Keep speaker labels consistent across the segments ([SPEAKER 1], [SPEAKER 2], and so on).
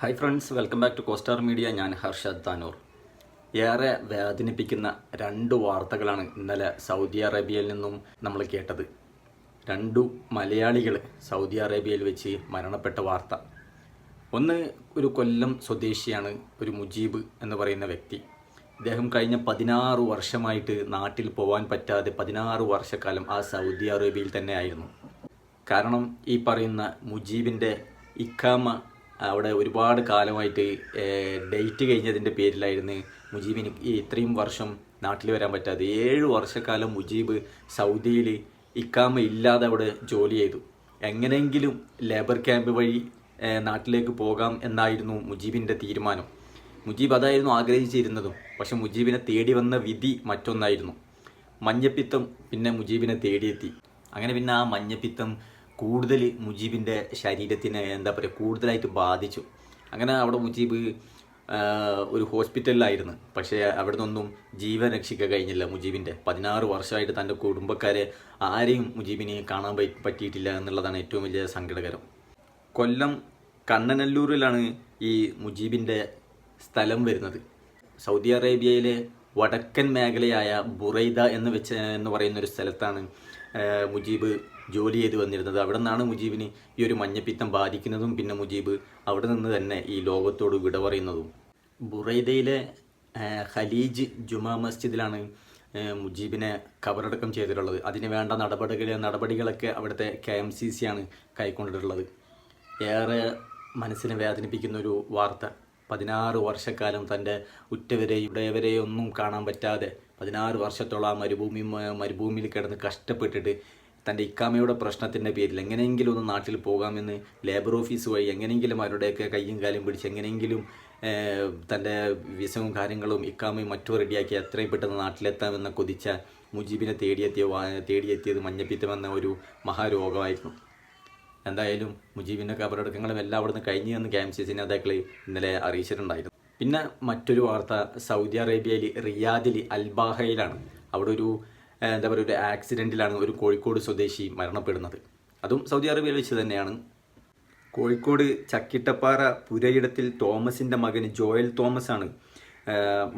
[SPEAKER 1] Hi friends welcome back to Costar Media ഞാൻ ഹർഷദ് താനൂർ. ഏറെ വേദനിപ്പിക്കുന്ന രണ്ട് വാർത്തകളാണ് ഇന്നലെ സൗദി അറേബ്യയിൽ നിന്നും നമ്മൾ കേട്ടത്. രണ്ടു മലയാളികൾ സൗദി അറേബ്യയിൽ വെച്ച് മരണപ്പെട്ട വാർത്ത. ഒന്ന് ഒരു കൊല്ലം സ്വദേശിയാണ് ഒരു മുജീബ് എന്ന് പറയുന്ന വ്യക്തി. ഇദ്ദേഹം കഴിഞ്ഞ പതിനാറ് വർഷമായിട്ട് നാട്ടിൽ പോകാൻ പറ്റാതെ പതിനാറ് വർഷക്കാലം ആ സൗദി അറേബ്യയിൽ തന്നെ ആയിരുന്നു. കാരണം ഈ പറയുന്ന മുജീബിന്റെ ഇക്കാമ അവിടെ ഒരുപാട് കാലമായിട്ട് ഡേറ്റ് കഴിഞ്ഞതിന്റെ പേരിലായിരുന്നു മുജീബിന് ഈ ഇത്രയും വർഷം നാട്ടിൽ വരാൻ പറ്റാതെ. ഏഴ് വർഷക്കാലം മുജീബ് സൗദിയിൽ ഇക്കാമ ഇല്ലാതെ അവിടെ ജോലി ചെയ്തു. എങ്ങനെയെങ്കിലും ലേബർ ക്യാമ്പ് വഴി നാട്ടിലേക്ക് പോകാം എന്നായിരുന്നു മുജീബിന്റെ തീരുമാനം. മുജീബ് അതായിരുന്നു ആഗ്രഹിച്ചിരുന്നതും. പക്ഷെ മുജീബിനെ തേടി വന്ന വിധി മറ്റൊന്നായിരുന്നു. മഞ്ഞപ്പിത്തം പിന്നെ മുജീബിനെ തേടിയെത്തി. അങ്ങനെ പിന്നെ ആ മഞ്ഞപ്പിത്തം കൂടുതൽ മുജീബിന്റെ ശരീരത്തിന് എന്താ പറയുക കൂടുതലായിട്ട് ബാധിച്ചു. അങ്ങനെ അവിടെ മുജീബ് ഒരു ഹോസ്പിറ്റലിലായിരുന്നു. പക്ഷേ അവിടെ നിന്നൊന്നും ജീവൻ രക്ഷിക്കാൻ കഴിഞ്ഞില്ല മുജീബിന്റെ പതിനാറ് വർഷമായിട്ട് തന്റെ കുടുംബക്കാരെ ആരെയും മുജീബിനെ കാണാൻ പറ്റിയിട്ടില്ല എന്നുള്ളതാണ് ഏറ്റവും വലിയ സങ്കടകരം. കൊല്ലം കണ്ണനല്ലൂരിലാണ് ഈ മുജീബിന്റെ സ്ഥലം വരുന്നത്. സൗദി അറേബ്യയിലെ വടക്കൻ മേഖലയായ ബുറൈദ എന്ന് വെച്ച് എന്ന് പറയുന്ന ഒരു സ്ഥലത്താണ് മുജീബ് ജോലി ചെയ്ത് വന്നിരുന്നത്. അവിടെ നിന്നാണ് മുജീബിന് ഈ ഒരു മഞ്ഞപ്പിത്തം ബാധിക്കുന്നതും പിന്നെ മുജീബ് അവിടെ നിന്ന് തന്നെ ഈ ലോകത്തോട് വിട പറയുന്നതും. ബുറൈദയിലെ ഖലീജ് ജുമാ മസ്ജിദിലാണ് മുജീബിനെ കബറടക്കം ചെയ്തിട്ടുള്ളത്. അതിന് വേണ്ട നടപടികൾ നടപടികളൊക്കെ അവിടുത്തെ കെ എം സി സി ആണ് കൈക്കൊണ്ടിട്ടുള്ളത്. ഏറെ മനസ്സിനെ വേദനിപ്പിക്കുന്ന ഒരു വാർത്ത. പതിനാറ് വർഷക്കാലം തന്റെ ഉറ്റവരെയും ഉടയവരെയും ഒന്നും കാണാൻ പറ്റാതെ പതിനാറ് വർഷത്തോളം ആ മരുഭൂമി മരുഭൂമിയിൽ കിടന്ന് കഷ്ടപ്പെട്ടിട്ട് തന്റെ ഇക്കാമയുടെ പ്രശ്നത്തിന്റെ പേരിൽ എങ്ങനെയെങ്കിലും ഒന്ന് നാട്ടിൽ പോകാമെന്ന് ലേബർ ഓഫീസ് വഴി എങ്ങനെയെങ്കിലും അവരുടെയൊക്കെ കയ്യും കാലും പിടിച്ച് എങ്ങനെയെങ്കിലും തന്റെ വിസവും കാര്യങ്ങളും ഇക്കാമയും മറ്റും റെഡിയാക്കി എത്രയും പെട്ടെന്ന് നാട്ടിലെത്താമെന്ന് കൊതിച്ച മുജീബിനെ തേടിയെത്തിയ തേടിയെത്തിയത് മഞ്ഞപ്പിത്തമെന്ന ഒരു മഹാരോഗമായിരുന്നു. എന്തായാലും മുജീബിന്റെ കബറടക്കങ്ങളും എല്ലാം അവിടുന്ന് കഴിഞ്ഞു എന്ന് കെ എം സി സി നേതാക്കൾ ഇന്നലെ അറിയിച്ചിട്ടുണ്ടായിരുന്നു. പിന്നെ മറ്റൊരു വാർത്ത സൗദി അറേബ്യയിൽ റിയാദിൽ അൽബാഹയിലാണ്. അവിടെ ഒരു എന്താ പറയുക ഒരു ആക്സിഡന്റിലാണ് ഒരു കോഴിക്കോട് സ്വദേശി മരണപ്പെടുന്നത്. അതും സൗദി അറേബ്യയിൽ വെച്ച് തന്നെയാണ്. കോഴിക്കോട് ചക്കിട്ടപ്പാറ പുരയിടത്തിൽ തോമസിന്റെ മകൻ ജോയൽ തോമസ് ആണ്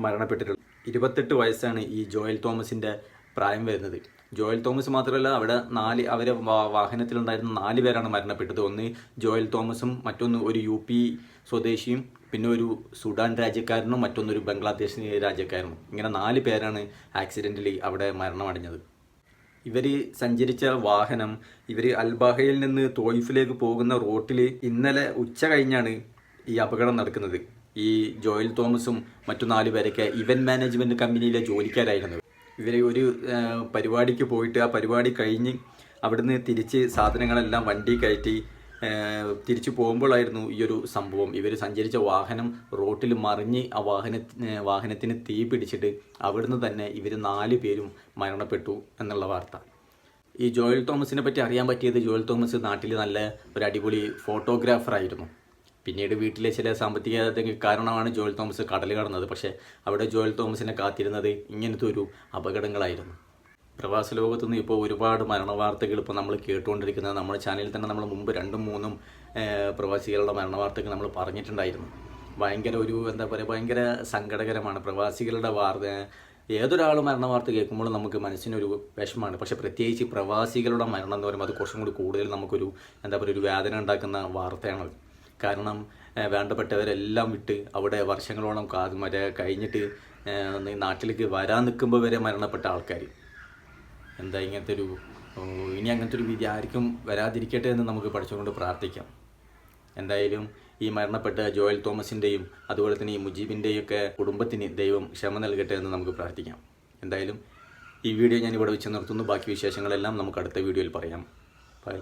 [SPEAKER 1] മരണപ്പെട്ടിട്ടുള്ളത്. ഇരുപത്തെട്ട് വയസ്സാണ് ഈ ജോയൽ തോമസിന്റെ പ്രായം വരുന്നത്. ജോയൽ തോമസ് മാത്രമല്ല അവിടെ നാല് അവരെ വാഹനത്തിലുണ്ടായിരുന്ന നാല് പേരാണ് മരണപ്പെട്ടത്. ഒന്ന് ജോയൽ തോമസും മറ്റൊന്ന് ഒരു യു പി സ്വദേശിയും പിന്നെ ഒരു സുഡാൻ രാജ്യക്കാരനും മറ്റൊന്നൊരു ബംഗ്ലാദേശ് രാജ്യക്കാരനും. ഇങ്ങനെ നാല് പേരാണ് ആക്സിഡന്റിൽ അവിടെ മരണമടഞ്ഞത്. ഇവർ സഞ്ചരിച്ച വാഹനം ഇവർ അൽബാഹയിൽ നിന്ന് തോയിഫിലേക്ക് പോകുന്ന റോട്ടിൽ ഇന്നലെ ഉച്ച കഴിഞ്ഞാണ് ഈ അപകടം നടക്കുന്നത്. ഈ ജോയൽ തോമസും മറ്റു നാലുപേരൊക്കെ ഇവന്റ് മാനേജ്മെന്റ് കമ്പനിയിലെ ജോലിക്കാരായിരുന്നു. ഇവർ ഒരു പരിപാടിക്ക് പോയിട്ട് ആ പരിപാടി കഴിഞ്ഞ് അവിടുന്ന് തിരിച്ച് സാധനങ്ങളെല്ലാം വണ്ടി കയറ്റി തിരിച്ചു പോകുമ്പോഴായിരുന്നു ഈ ഒരു സംഭവം. ഇവർ സഞ്ചരിച്ച വാഹനം റോട്ടിൽ മറിഞ്ഞ് ആ വാഹന വാഹനത്തിന് തീ പിടിച്ചിട്ട് അവിടുന്ന് തന്നെ ഇവർ നാല് പേരും മരണപ്പെട്ടു എന്നുള്ള വാർത്ത. ഈ ജോയൽ തോമസിനെ പറ്റി അറിയാൻ പറ്റിയത് ജോയൽ തോമസ് നാട്ടിൽ നല്ല ഒരു അടിപൊളി ഫോട്ടോഗ്രാഫർ ആയിരുന്നു. പിന്നീട് വീട്ടിലെ ചില സാമ്പത്തിക കാരണമാണ് ജോയൽ തോമസ് കടൽ കടന്നത്. പക്ഷേ അവിടെ ജോയൽ തോമസിനെ കാത്തിരുന്നത് ഇങ്ങനത്തെ ഒരു അപകടങ്ങളായിരുന്നു. പ്രവാസ ലോകത്തു നിന്ന് ഇപ്പോൾ ഒരുപാട് മരണ വാർത്തകൾ ഇപ്പോൾ നമ്മൾ കേട്ടുകൊണ്ടിരിക്കുന്നത്. നമ്മുടെ ചാനലിൽ തന്നെ നമ്മൾ മുമ്പ് രണ്ടും മൂന്നും പ്രവാസികളുടെ മരണ വാർത്തകൾ നമ്മൾ പറഞ്ഞിട്ടുണ്ടായിരുന്നു. ഭയങ്കര ഒരു എന്താ പറയുക ഭയങ്കര സങ്കടകരമാണ്. പ്രവാസികളുടെ വാർത്ത ഏതൊരാളും മരണ വാർത്ത കേൾക്കുമ്പോൾ നമുക്ക് മനസ്സിനൊരു വിഷമമാണ്. പക്ഷെ പ്രത്യേകിച്ച് പ്രവാസികളുടെ മരണം എന്ന് പറയുമ്പോൾ അത് കുറച്ചും കൂടി കൂടുതൽ നമുക്കൊരു എന്താ പറയുക ഒരു വേദന ഉണ്ടാക്കുന്ന വാർത്തയാണത്. കാരണം വേണ്ടപ്പെട്ടവരെല്ലാം വിട്ട് അവിടെ വർഷങ്ങളോളം കാ മറ്റേ കഴിഞ്ഞിട്ട് നാട്ടിലേക്ക് വരാൻ നിൽക്കുമ്പോൾ വരെ മരണപ്പെട്ട ആൾക്കാർ എന്താ ഇങ്ങനത്തെ ഒരു ഇനി അങ്ങനത്തെ ഒരു വിധി ആർക്കും വരാതിരിക്കട്ടെ എന്ന് നമുക്ക് പഠിച്ചുകൊണ്ട് പ്രാർത്ഥിക്കാം. എന്തായാലും ഈ മരണപ്പെട്ട ജോയൽ തോമസിന്റെയും അതുപോലെ തന്നെ ഈ മുജീബിന്റെയും ഒക്കെ കുടുംബത്തിന് ദൈവം ക്ഷമ നൽകട്ടെ എന്ന് നമുക്ക് പ്രാർത്ഥിക്കാം. എന്തായാലും ഈ വീഡിയോ ഞാൻ ഇവിടെ വെച്ച് നിർത്തുന്നു. ബാക്കി വിശേഷങ്ങളെല്ലാം നമുക്ക് അടുത്ത വീഡിയോയിൽ പറയാം. ബൈ